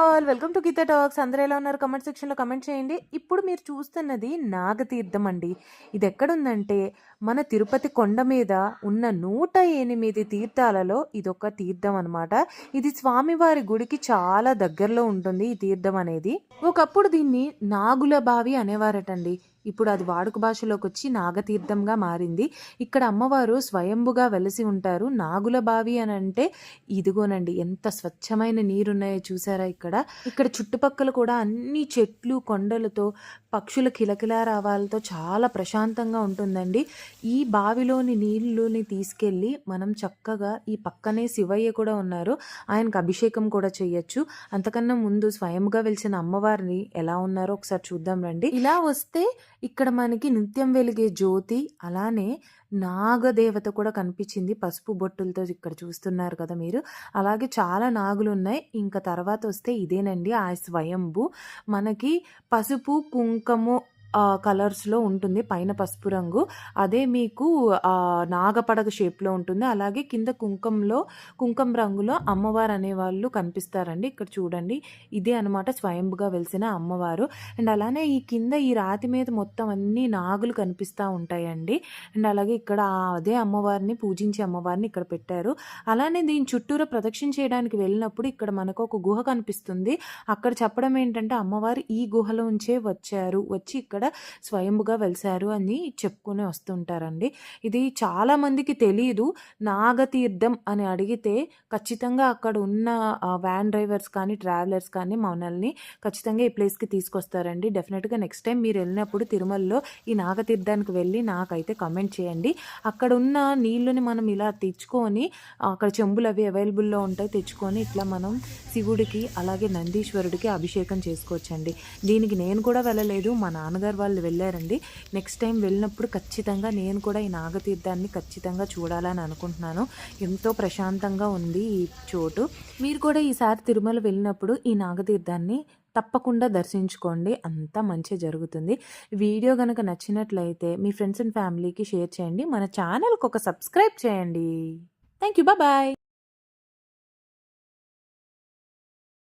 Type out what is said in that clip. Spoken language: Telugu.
All welcome to Geetha talks అందరూ ఎలా ఉన్నారు? కమెంట్ సెక్షన్లో కమెంట్ చేయండి. ఇప్పుడు మీరు చూస్తున్నది నాగతీర్థం అండి. ఇది ఎక్కడుందంటే మన తిరుపతి కొండ మీద ఉన్న నూట ఎనిమిది తీర్థాలలో ఇదొక తీర్థం అనమాట ఇది స్వామివారి గుడికి చాలా దగ్గరలో ఉంటుంది ఈ తీర్థం అనేది. ఒకప్పుడు దీన్ని నాగుల బావి అనేవారటండి. ఇప్పుడు అది వాడుక భాషలోకి వచ్చి నాగతీర్థంగా మారింది. ఇక్కడ అమ్మవారు స్వయంభుగా వెలసి ఉంటారు. నాగుల బావి అని అంటే ఇదిగోనండి ఎంత స్వచ్ఛమైన నీరున్నాయో చూసారా ఇక్కడ. ఇక్కడ చుట్టుపక్కల కూడా అన్ని చెట్లు కొండలతో పక్షుల కిలకిలా రావాలతో చాలా ప్రశాంతంగా ఉంటుందండి. ఈ బావిలోని నీళ్ళని తీసుకెళ్ళి మనం చక్కగా ఈ పక్కనే శివయ్య కూడా ఉన్నారు. ఆయనకు అభిషేకం కూడా చేయొచ్చు. అంతకన్నా ముందు స్వయంగా వెలిసిన అమ్మవారిని ఎలా ఉన్నారో ఒకసారి చూద్దాం రండి. ఇలా వస్తే ఇక్కడ మనకి నిత్యం వెలిగే జ్యోతి అలానే నాగదేవత కూడా కనిపించింది. పసుపు బొట్టులతో ఇక్కడ చూస్తున్నారు కదా మీరు. అలాగే చాలా నాగులు ఉన్నాయి. ఇంకా తర్వాత వస్తే ఇదేనండి. ఆ స్వయంభు. మనకి పసుపు కుంకము కలర్స్లో ఉంటుంది. పైన పసుపు రంగు. అదే మీకు నాగపడగ షేప్లో ఉంటుంది. అలాగే కింద కుంకంలో కుంకం రంగులో అమ్మవారు అనేవాళ్ళు కనిపిస్తారండి. ఇక్కడ చూడండి. ఇదే అనమాట స్వయంగా వెలిసిన అమ్మవారు. అండ్ అలానే ఈ కింద ఈ రాతి మీద మొత్తం అన్ని నాగులు కనిపిస్తూ ఉంటాయండి. అండ్ అలాగే ఇక్కడ అదే అమ్మవారిని పూజించే అమ్మవారిని ఇక్కడ పెట్టారు. అలానే దీని చుట్టూరా ప్రదక్షిణ చేయడానికి వెళ్ళినప్పుడు ఇక్కడ మనకు ఒక గుహ కనిపిస్తుంది. అక్కడ చెప్పడం ఏంటంటే అమ్మవారు ఈ గుహలోంచే వచ్చారు. వచ్చి ఇక్కడ స్వయంభుగా వెలిసారు అని చెప్పుకుని వస్తుంటారండి. ఇది చాలామందికి తెలియదు నాగతీర్థం అని అడిగితే ఖచ్చితంగా అక్కడ ఉన్న వ్యాన్ డ్రైవర్స్ కానీ ట్రావెలర్స్ కానీ మనల్ని ఖచ్చితంగా ఈ ప్లేస్కి తీసుకొస్తారండి. డెఫినెట్గా నెక్స్ట్ టైం మీరు వెళ్ళినప్పుడు తిరుమలలో ఈ నాగతీర్థానికి వెళ్ళి నాకైతే కమెంట్ చేయండి. అక్కడ ఉన్న నీళ్ళని మనం ఇలా తెచ్చుకొని అక్కడ చెంబులు అవి అవైలబుల్లో ఉంటాయి తెచ్చుకొని ఇట్లా మనం శివుడికి అలాగే నందీశ్వరుడికి అభిషేకం చేసుకోవచ్చండి. దీనికి నేను కూడా వెళ్ళలేదు. మా నాన్నగారు వాళ్ళు వెళ్ళారండి. నెక్స్ట్ టైం వెళ్ళినప్పుడు ఖచ్చితంగా నేను కూడా ఈ నాగతీర్థాన్ని ఖచ్చితంగా చూడాలని అనుకుంటున్నాను. ఎంతో ప్రశాంతంగా ఉంది ఈ చోటు. మీరు కూడా ఈసారి తిరుమల వెళ్ళినప్పుడు ఈ నాగతీర్థాన్ని తప్పకుండా దర్శించుకోండి. అంతా మంచి జరుగుతుంది. వీడియో కనుక నచ్చినట్లయితే మీ ఫ్రెండ్స్ అండ్ ఫ్యామిలీకి షేర్ చేయండి. మన ఛానల్కి ఒక సబ్స్క్రైబ్ చేయండి. Thank you bye.